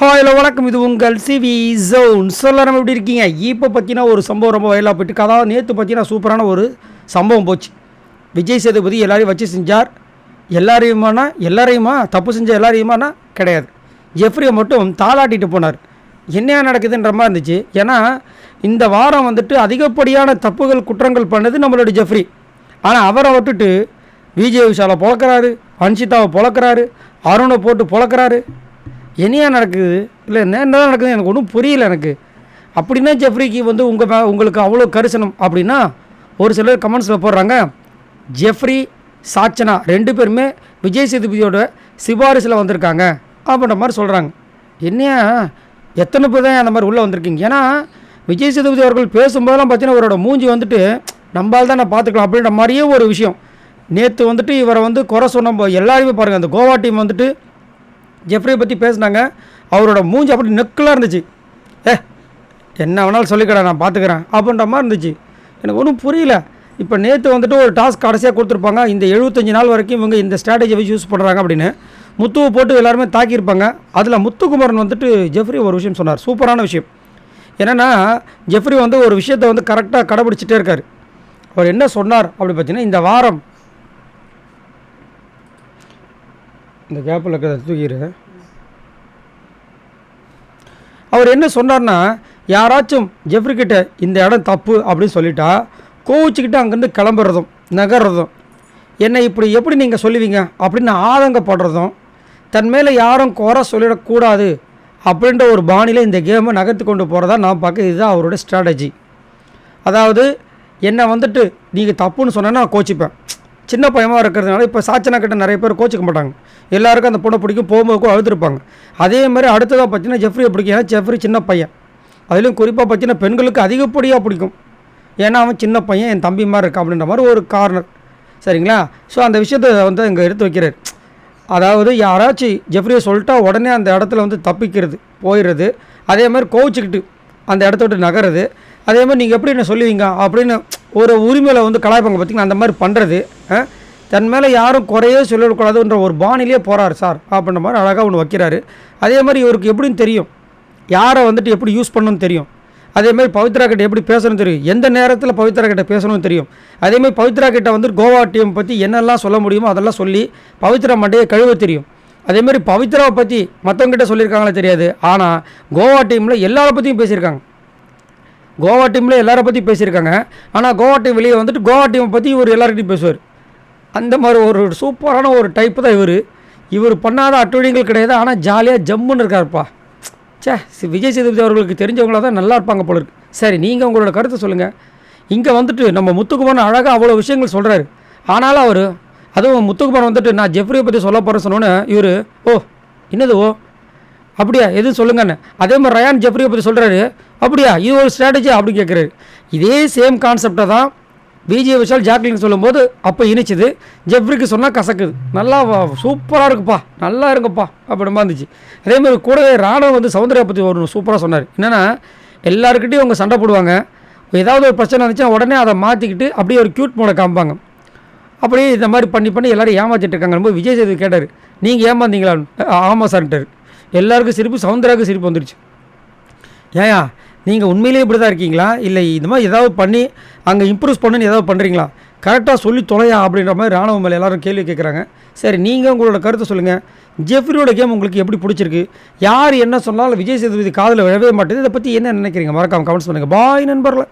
Hello வணக்கம். இது உங்கள் சிவி ஜோன் சொல்ல நம்ம எப்படி இருக்கீங்க? இப்போ பார்த்தீங்கன்னா ஒரு சம்பவம் ரொம்ப வயலாக போயிட்டு அதாவது நேற்று பார்த்தீங்கன்னா சூப்பரான ஒரு சம்பவம் போச்சு. விஜய் சேதுபதி எல்லாரையும் வச்சு செஞ்சார். எல்லாரையுமானா எல்லாரையுமா? தப்பு செஞ்ச எல்லாரையுமானா? கிடையாது. ஜெஃப்ரியை மட்டும் தாளாட்டிட்டு போனார். என்ன நடக்குதுன்ற மாதிரி இருந்துச்சு. ஏன்னா இந்த வாரம் வந்துட்டு அதிகப்படியான தப்புகள் குற்றங்கள் பண்ணது நம்மளோட ஜெஃப்ரி ஆனால் அவரை விட்டுட்டு விஜய் விஷாலை பொழக்கிறாரு அன்ஷிதாவை பொழக்கிறாரு அருணை போட்டு பொழக்கிறாரு. என்னையா நடக்குது. இல்லை என்ன என்ன நடக்குது எனக்கு ஒன்றும் புரியல எனக்கு. அப்படின்னா ஜெஃப்ரிக்கு வந்து உங்கள் மே உங்களுக்கு அவ்வளோ கரிசனம் அப்படின்னா ஒரு சிலர் கமெண்ட்ஸில் போடுறாங்க ஜெஃப்ரி சாச்சனா ரெண்டு பேருமே விஜய் சேதுபதியோட சிபாரிசில் வந்திருக்காங்க. அப்படின்ற மாதிரி சொல்கிறாங்க என்னையா எத்தனை பேர் தான் அந்த மாதிரி உள்ளே வந்திருக்கீங்க? ஏன்னா விஜய் சேதுபதி அவர்கள் பேசும்போதெல்லாம் பார்த்தீங்கன்னா அவரோட மூஞ்சி வந்துட்டு நம்மால் தான் நான் பார்த்துக்கலாம். அப்படின்ற மாதிரியே ஒரு விஷயம். நேற்று வந்துட்டு இவரை வந்து குறை சொன்ன எல்லாருமே பாருங்கள் அந்த கோவா டீம் வந்துட்டு ஜெஃப்ரியை பற்றி பேசுனாங்க. அவரோட மூஞ்சி அப்படி நெக்கலாக இருந்துச்சு. ஏ என்ன வேணாலும் சொல்லிக்கடா நான் பார்த்துக்கிறேன் அப்படின்ற மாதிரி இருந்துச்சு. எனக்கு ஒன்றும் புரியல. இப்போ நேற்று வந்துட்டு ஒரு டாஸ்க் கடைசியாக கொடுத்துருப்பாங்க. இந்த எழுபத்தஞ்சு நாள் வரைக்கும் இவங்க இந்த ஸ்ட்ராட்டஜி வச்சு யூஸ் பண்ணுறாங்க அப்படின்னு. முத்துவை போட்டு எல்லாருமே தாக்கியிருப்பாங்க. அதில் முத்துக்குமரன் வந்துட்டு ஜெஃப்ரி ஒரு விஷயம் சொன்னார். சூப்பரான விஷயம். என்னென்னா ஜெஃப்ரி வந்து ஒரு விஷயத்தை வந்து கரெக்டாக கடைபிடிச்சிட்டே இருக்கார். அவர் என்ன சொன்னார் அப்படி பார்த்தீங்கன்னா இந்த வாரம் இந்த கேப்பில் இருக்கிறத தூக்கிடு. அவர் என்ன சொன்னார்னா யாராச்சும் ஜெஃப்ரிக்கிட்ட இந்த இடம் தப்பு அப்படின்னு சொல்லிட்டா கோவிச்சுக்கிட்டு அங்கேருந்து கிளம்புறதும் நகர்றதும் என்னை இப்படி எப்படி நீங்கள் சொல்லுவீங்க? அப்படின்னு ஆதங்கப்படுறதும் தன் மேலே யாரும் குறை சொல்லிடக்கூடாது அப்படின்ற ஒரு பாணியில் இந்த கேமை நகர்த்து கொண்டு போகிறதா நான் பார்க்க இதுதான் அவரோட ஸ்ட்ராட்டஜி அதாவது என்னை வந்துட்டு நீங்கள் தப்புன்னு சொன்னேன்னா நான் கோச்சிப்பேன். சின்ன பயமாக இருக்கிறதுனால இப்போ சாச்சனா கிட்ட நிறைய பேர் கோச்சிக்க மாட்டாங்க. எல்லாருக்கும் அந்த பொண்ணை பிடிக்கும் போகும்போதுக்கும் அழுதுருப்பாங்க. அதே மாதிரி அடுத்ததாக பார்த்தீங்கன்னா ஜெஃப்ரியை பிடிக்கும். ஏன்னா ஜெஃப்ரி சின்ன பையன். அதுலேயும் குறிப்பாக பார்த்தீங்கன்னா பெண்களுக்கு அதிகப்படியாக பிடிக்கும். ஏன்னா அவன் சின்ன பையன் என் தம்பி மாதிரி இருக்கா அப்படின்ற மாதிரி ஒரு கார்னர் சரிங்களா? ஸோ அந்த விஷயத்தை வந்து இங்கே எடுத்து வைக்கிறார். அதாவது யாராச்சும் ஜெஃப்ரியை சொல்லிட்டா உடனே அந்த இடத்துல வந்து தப்பிக்கிறது போயிடுறது. அதே மாதிரி கோவிச்சுக்கிட்டு அந்த இடத்த விட்டு நகருது அதே மாதிரி நீங்கள் எப்படி என்ன சொல்லுவீங்க அப்படின்னு ஒரு உரிமையில் வந்து கலாய்ப்பாங்க பார்த்தீங்கன்னா அந்த மாதிரி பண்ணுறது தன் மேலே யாரும் குறையே சொல்லக்கூடாதுன்ற ஒரு பாணிலே போகிறார் சார் அப்படின்ற மாதிரி அழகாக ஒன்று வைக்கிறாரு. அதே மாதிரி இவருக்கு எப்படின்னு தெரியும். யாரை வந்துட்டு எப்படி யூஸ் பண்ணணும்னு தெரியும். அதேமாதிரி பவித்ரா கிட்ட எப்படி பேசணும் தெரியும். எந்த நேரத்தில் பவித்ரா கிட்ட பேசணும் தெரியும். அதேமாதிரி பவித்ரா கிட்ட வந்து கோவா டீம் பற்றி என்னெல்லாம் சொல்ல முடியுமோ அதெல்லாம் சொல்லி பவித்ரா மண்டையை கழுவ தெரியும். அதேமாதிரி பவித்ராவை பற்றி மற்றவங்ககிட்ட சொல்லியிருக்காங்களே தெரியாது. ஆனால் கோவா டீமில் எல்லாரை பற்றியும் பேசியிருக்காங்க. கோவா டீமில் எல்லாரை பற்றி பேசியிருக்காங்க. ஆனால் கோவா டீம் வெளியே வந்துட்டு கோவா டீமை பற்றி இவர் எல்லாருக்கிட்டையும் பேசுவார். அந்த மாதிரி ஒரு சூப்பரான ஒரு டைப்பு தான் இவர். இவர் பண்ணாத அட்டுழியங்கள் கிடையாது ஆனால் ஜாலியாக ஜம்முன்னு இருக்காருப்பா. சே விஜய் சேதுபதி அவர்களுக்கு தெரிஞ்சவங்களா தான் நல்லா இருப்பாங்க போல இருக்கு. சரி நீங்கள் உங்களோட கருத்தை சொல்லுங்கள் இங்கே வந்துட்டு நம்ம முத்துக்குமாரன் அழகாக அவ்வளோ விஷயங்கள் சொல்கிறாரு ஆனாலும் அவர் அதுவும் முத்துக்குமாரன் வந்துட்டு நான் ஜெஃப்ரியை பற்றி சொல்ல போகிறேன் சொன்னோன்னே இவர் ஓ என்னது ஓ? அப்படியா? எதுவும் சொல்லுங்கன்னு. அதே மாதிரி ரயான் ஜெப்ரியை பற்றி சொல்கிறாரு அப்படியா? இது ஒரு ஸ்ட்ராட்டஜி அப்படி கேட்குறாரு இதே சேம் கான்செப்டை தான் விஜய் விஷால் ஜாக்லின் சொல்லும்போது அப்போ இனிச்சுது ஜெப்ரிக்கு சொன்னால் கசக்குது. நல்லா சூப்பராக இருக்குப்பா. நல்லா இருக்குப்பா அப்படிமா இருந்துச்சு. அதே மாதிரி கூடவே ராணுவம் வந்து சௌந்தர்யா பற்றி ஒரு சூப்பராக சொன்னார். என்னென்னா எல்லாருக்கிட்டையும் அவங்க சண்டை போடுவாங்க. ஏதாவது ஒரு பிரச்சனை இருந்துச்சுன்னா உடனே அதை மாற்றிக்கிட்டு அப்படியே ஒரு க்யூட் மோட காமிப்பாங்க. அப்படியே இந்த மாதிரி பண்ணி பண்ணி எல்லோரும் ஏமாற்றிட்டு இருக்காங்க ரொம்ப விஜய் சேது கேட்டார் நீங்கள் ஏமாந்தீங்களா? ஆமாம் சார்ன்ட்டார். எல்லாருக்கும் சிரிப்பு சவுந்தராவுக்கு சிரிப்பு வந்துடுச்சு ஏயா நீங்கள் உண்மையிலேயே இப்படி தான் இருக்கீங்களா? இல்லை இந்த மாதிரி ஏதாவது பண்ணி அங்கே இம்ப்ரூவ் பண்ணுன்னு ஏதாவது பண்ணுறீங்களா கரெக்டாக சொல்லி தொலையா அப்படின்ற மாதிரி ராணுவ மேலே எல்லோரும் கேள்வி கேட்குறாங்க சரி நீங்கள் உங்களோட கருத்தை சொல்லுங்கள் ஜெஃப்ரியோட கேம் உங்களுக்கு எப்படி பிடிச்சிருக்கு? யார் என்ன சொன்னாலும் விஜய் சேதுபதி காதில் விழவே மாட்டேது இதை பற்றி என்ன நினைக்கிறீங்க? மறக்காம கமெண்ட்ஸ் பண்ணுங்கள் பாய் நண்பர்களே.